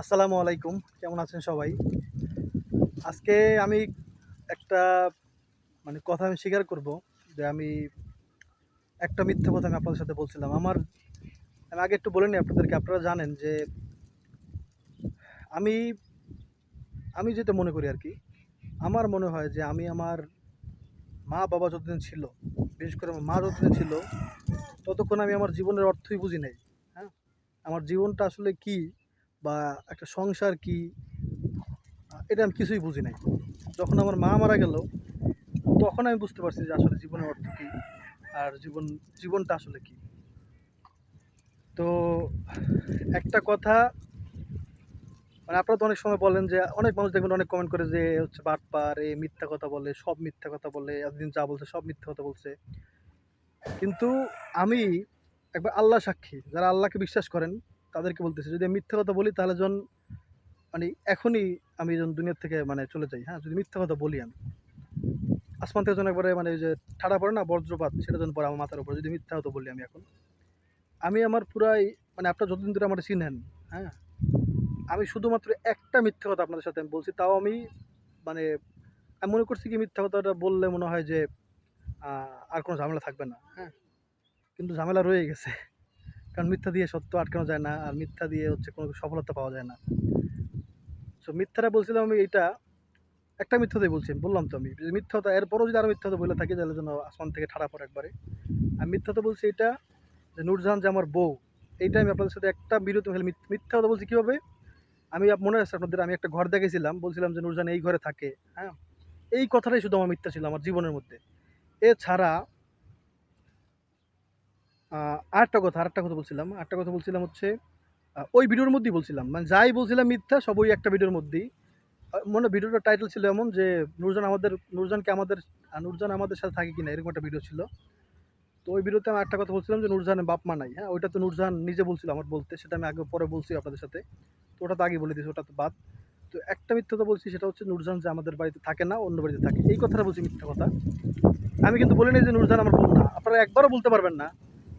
আসসালামু আলাইকুম, কেমন আছেন সবাই? আজকে আমি একটা মানে কথা আমি স্বীকার করব যে আমি একটা মিথ্যা কথা আমি আপনাদের সাথে বলছিলাম। আমার, আমি আগে একটু বলে নিই আপনাদেরকে, আপনারা জানেন যে আমি আমি যেটা মনে করি আর কি আমার মনে হয় যে আমি আমার মা বাবা যতদিন ছিল, বিশেষ করে আমার মা যতদিন ছিল, ততক্ষণ আমি আমার জীবনের অর্থই বুঝি নাই। হ্যাঁ? আমার জীবনটা আসলে কি? বা একটা সংসার কি, এটা আমি কিছুই বুঝি নাই। যখন আমার মা মারা গেল, তখন আমি বুঝতে পারছি যে আসলে জীবনের অর্থ কী আর জীবন, জীবনটা আসলে কি। তো একটা কথা মানে আপনারা তো অনেক সময় বলেন যে, অনেক মানুষ দেখবেন অনেক কমেন্ট করে যে হচ্ছে বাটপার এ মিথ্যা কথা বলে, সব মিথ্যা কথা বলে, এতদিন যা বলছে সব মিথ্যা কথা বলছে। কিন্তু আমি একবার আল্লাহ সাক্ষী, যারা আল্লাহকে বিশ্বাস করেন তাদেরকে বলতেছি, যদি আমি মিথ্যা কথা বলি তাহলে যখন মানে এখনই আমি যখন দুনিয়ার থেকে মানে চলে যাই হ্যাঁ? যদি মিথ্যা কথা বলি আমি। আসমান থেকে যখন একবারে মানে যে ঠাড়া পড়ে না, বজ্রপাত, সেটা যখন পড়ে আমার মাথার উপর, যদি মিথ্যা কথা বলি আমি এখন। আমি আমার পুরাই মানে আপনার যতদিন ধরে আমার চিনেন হ্যাঁ? আমি শুধুমাত্র একটা মিথ্যা কথা আপনাদের সাথে আমি বলছি, তাও আমি মানে আমি মনে করছি কি মিথ্যা কথাটা বললে মনে হয় যে আর কোনো ঝামেলা থাকবে না হ্যাঁ? কিন্তু ঝামেলা রয়ে গেছে। কারণ মিথ্যা দিয়ে সত্য আটকানো যায় না, আর মিথ্যা দিয়ে হচ্ছে কোনো সফলতা পাওয়া যায় না। সো মিথ্যাটা বলছিলাম আমি এটা একটা মিথ্যাতেই বলছি, বললাম তো আমি। যদি মিথ্যাটা এরপরও যদি আরও মিথ্যাতে বলে থাকি, তাহলে যেন আসমান থেকে ঠাড়া পড়ে একবারে। আমি মিথ্যাতে বলছি এটা যে নূরজাহান যে আমার বউ, এইটা আমি আপনাদের সাথে একটা বিরতি মিথ- মিথ্যা কথা বলছি কীভাবে? আমি মনে আছে আপনাদের, আমি একটা ঘর দেখেছিলাম বলছিলাম যে নূরজাহান এই ঘরে থাকে হ্যাঁ? এই কথাটাই শুধু আমার মিথ্যা ছিল আমার জীবনের মধ্যে। এছাড়া আরেকটা কথা আরেকটা কথা বলছিলাম, আরেকটা কথা বলছিলাম হচ্ছে ওই ভিডিওর মধ্যেই বলছিলাম মানে যাই বলছিলাম মিথ্যা, সব ওই একটা ভিডিওর মধ্যেই। মনে ভিডিওটার টাইটেল ছিল এমন যে, নুরজান আমাদের, নুরজানকে আমাদের নুরজান আমাদের সাথে থাকে কিনা, এরকম একটা ভিডিও ছিল। তো ওই ভিডিওতে আমি একটা কথা বলছিলাম যে নূরজাহানের বাপ মা নাই হ্যাঁ? ওইটা তো নূরজাহান নিজে বলছিল আমার বলতে, সেটা আমি আগে পরে বলছি আপনাদের সাথে। তো ওটা তো আগে বলে দিয়েছি, ওটা তো বাদ। তো একটা মিথ্যা কথা বলছি, সেটা হচ্ছে নূরজাহান যে আমাদের বাড়িতে থাকে না, অন্য বাড়িতে থাকে। এই কথাটা বলছি মিথ্যা কথা। আমি কিন্তু বলিনি যে নূরজাহান আমার বউ না, আপনারা একবারও বলতে পারবেন না।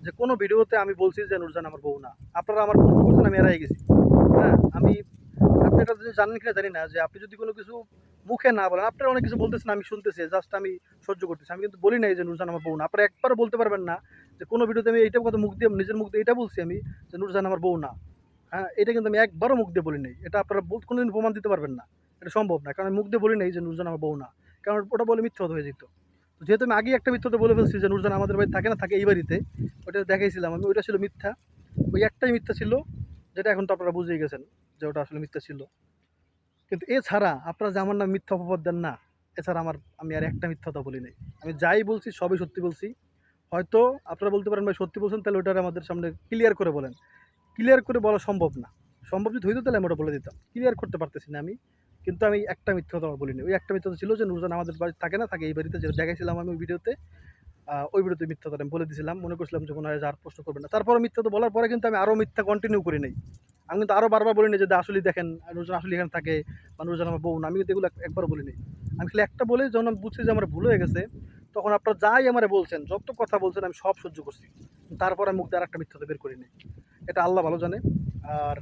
যে কোনো ভিডিওতে আমি বলছি যে, নুরজান আমার বউ না। আপনারা আমার প্রশ্ন করছেন, আমি এড়াই গেছি। হ্যাঁ আমি, আপনি এটা যদি জানেন কিনা জানি না, যে আপনি যদি কোনো কিছু মুখে না বলেন, আপনারা অনেক কিছু বলতেছেন, আমি শুনতেছি জাস্ট আমি সহ্য করতেছি। আমি কিন্তু বলি নাই যে নূরজাহান আমার বউ না। আপনারা একবারও বলতে পারবেন না যে, কোনো ভিডিওতে আমি এইটা কথা মুখ দিয়ে, নিজের মুখ দিয়ে এটা বলছি আমি যে, নুরজান আমার বউ না। হ্যাঁ এটা কিন্তু আমি একবারও মুখ দিয়ে বলি নাই। এটা আপনারা কোনোদিন প্রমাণ দিতে পারবেন না। এটা সম্ভব না, কারণ আমি মুখ দিয়ে বলি নাই যে নূরজাহান আমার বউ না। কারণ ওটা বলে মিথ্যা হয়ে যেত। তো যেহেতু আমি আগেই একটা মিথ্যাতে বলে ফেলছি যে নূরজাহান আমাদের বাড়ি থাকে না, থাকে এই বাড়িতে, ওটা দেখাইছিলাম আমি। ওইটা ছিল মিথ্যা। ওই একটাই মিথ্যা ছিল, যেটা এখন তো আপনারা বুঝেই গেছেন যে ওটা আসলে মিথ্যা ছিল। কিন্তু এছাড়া আপনারা যে আমার নাম মিথ্যা অপবাদ দেন না, এছাড়া আমার, আমি আর একটা মিথ্যা কথা বলি নাই। আমি যাই বলছি, সবই সত্যি বলছি। হয়তো আপনারা বলতে পারেন, ভাই, সত্যি বলছেন, তাহলে ওটার আমাদের সামনে ক্লিয়ার করে বলেন। ক্লিয়ার করে বলা সম্ভব না। সম্ভব যদি হইতো তাহলে আমি ওটা বলে দিতাম। ক্লিয়ার করতে পারতেছি না আমি। কিন্তু আমি একটা মিথ্যা কথা বলিনি। ওই একটা মিথ্যা ছিল যে, নুরজান আমাদের বাড়ি থাকে না, থাকে এই বাড়িতে, যেটা দেখাইছিলাম আমি ওই ভিডিওতে। ওই ভিডিওতে মিথ্যা আমি বলে দিয়েছিলাম মনে করছিলাম যে, মনে হয় আর প্রশ্ন করবেন না। তারপরে মিথ্যা তো বলার পরে কিন্তু আমি আরও মিথ্যা কন্টিনিউ করি নাই। আমি কিন্তু আরও বারবার বলিনি যে আসলে দেখেন, নুরজান আসলে এখানে থাকে বা নুরজান আমার বউ না। আমি কিন্তু এগুলো এক- একবার বলি নাই আমি খালি একটা বলে, যখন আমি বুঝছি যে, আমার ভুল হয়ে গেছে, তখন আপনারা যাই আমারে বলছেন, যত কথা বলছেন আমি সব সহ্য করছি। তারপর আমি মুখ দিয়ে আর একটা মিথ্যাতে বের করি নাই এটা আল্লাহ ভালো জানে। আর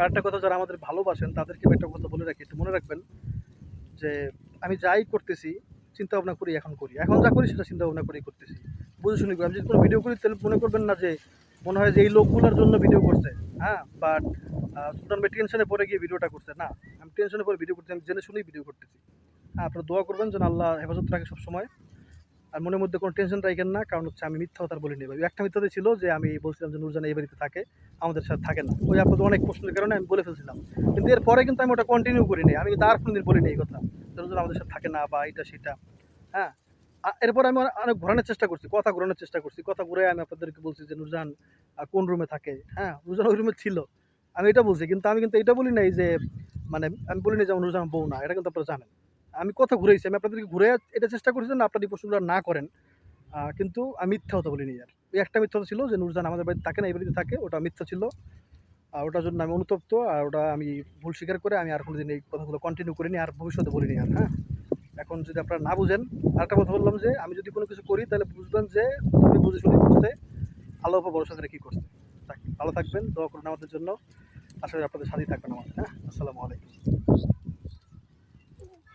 আরেকটা কথা যারা আমাদের ভালোবাসেন তাদেরকে একটা কথা বলে রাখি, একটু মনে রাখবেন যে আমি যাই করতেছি চিন্তা ভাবনা করি, এখন করি। এখন যা করি, সেটা চিন্তা ভাবনা করেই করতেছি। বুঝে শুনি। আমি যদি কোনো ভিডিও করি, তাহলে মনে করবেন না যে মনে হয় যে এই লোকগুলোর জন্য ভিডিও করছে। হ্যাঁ বাট সুলতান ভাই টেনশনে পরে গিয়ে ভিডিওটা করছে। না, আমি টেনশনে পরে ভিডিও করতে আমি জেনে শুনেই ভিডিও করতেছি। হ্যাঁ আপনারা দোয়া করবেন যেন আল্লাহ হেফাজত রাখে সবসময়। আর মনের মধ্যে কোনো টেনশন রাখেন না, কারণ হচ্ছে আমি মিথ্যা কথা বলিনি ভাই। একটা মিথ্যাতে ছিল যে আমি বলছিলাম যে নুরজান এই বাড়িতে থাকে, আমাদের সাথে থাকে না। ওই আপনাদের অনেক প্রশ্নের কারণে আমি বলে ফেলছিলাম। কিন্তু এরপরে কিন্তু আমি ওটা কন্টিনিউ করিনি। আমি কিন্তু আর কোনোদিন বলিনি এই কথা নুরজান আমাদের সাথে থাকে না বা এটা সেটা। হ্যাঁ? এরপর আমি অনেক ঘোরানোর চেষ্টা করছি, কথা ঘোরানোর চেষ্টা করছি। কথা ঘুরে আমি আপনাদেরকে বলছি যে নুরজান কোন রুমে থাকে? হ্যাঁ? নুরজান ওই রুমে ছিল। আমি এটা বলছি, কিন্তু আমি কিন্তু এটা বলি নাই যে মানে আমি বলি নাই যে নুরজান বউ না, এটা কিন্তু আপনারা জানেন। আমি কথা ঘুরেছি আমি আপনাদেরকে ঘুরে এটা চেষ্টা করেছি যেন আপনার এই প্রশ্নগুলো না করেন। কিন্তু আমি মিথ্যা কথা বলিনি আর। ওই একটা মিথ্যা ছিল যে নুরজান আমাদের বাড়িতে থাকে না, এই বাড়িতে থাকে, ওটা মিথ্যা ছিল। আর ওটার জন্য আমি অনুতপ্ত, আর ওটা আমি ভুল স্বীকার করে আমি আর কোনোদিন এই কথাগুলো কন্টিনিউ করিনি আর ভবিষ্যতে বলিনি আর হ্যাঁ? এখন যদি আপনারা না বুঝেন, আরেকটা কথা বললাম যে, আমি যদি কোনো কিছু করি, তাহলে বুঝবেন যে আপনি বুঝে শুনে করছে আল্লাহ উপর ভরসা করে কী করছে। ভালো থাকবেন, দোয়া করুন আমাদের জন্য। আশা করি আপনাদের সাথেই থাকবেন আমাদের হ্যাঁ? আসসালামু আলাইকুম।